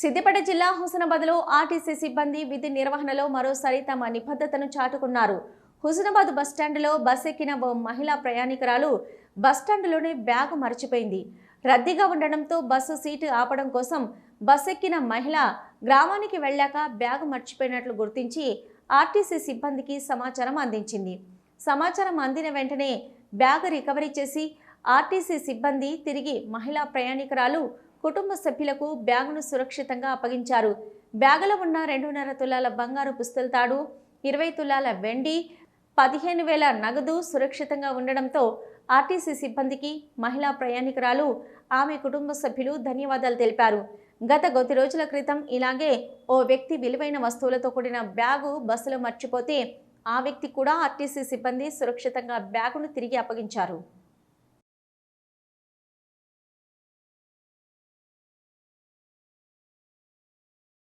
సిద్దిపేట జిల్లా హుసనాబాద్లో ఆర్టీసీ సిబ్బంది విధి నిర్వహణలో మరోసారి తమ నిబద్ధతను చాటుకున్నారు. హుస్నాబాద్ బస్టాండ్లో బస్ ఎక్కిన ఓ మహిళా ప్రయాణికురాలు బస్టాండ్లోనే బ్యాగ్ మర్చిపోయింది. రద్దీగా ఉండడంతో బస్సు సీటు ఆపడం కోసం బస్ ఎక్కిన మహిళ గ్రామానికి వెళ్ళాక బ్యాగ్ మర్చిపోయినట్లు గుర్తించి ఆర్టీసీ సిబ్బందికి సమాచారం అందించింది. సమాచారం అందిన వెంటనే బ్యాగ్ రికవరీ చేసి ఆర్టీసీ సిబ్బంది తిరిగి మహిళా ప్రయాణికురాలు కుటుంబ సభ్యులకు బ్యాగును సురక్షితంగా అప్పగించారు. బ్యాగులో ఉన్న రెండున్నర తులాల బంగారు పుస్తెలతాడు ఇరవై తులాల వెండి పదిహేను వేల నగదు సురక్షితంగా ఉండడంతో ఆర్టీసీ సిబ్బందికి మహిళా ప్రయాణికురాలు ఆమె కుటుంబ సభ్యులు ధన్యవాదాలు తెలిపారు. గత కొద్ది రోజుల క్రితం ఇలాగే ఓ వ్యక్తి విలువైన వస్తువులతో కూడిన బ్యాగు బస్సులో మర్చిపోతే ఆ వ్యక్తి కూడా ఆర్టీసీ సిబ్బంది సురక్షితంగా బ్యాగును తిరిగి అప్పగించారు.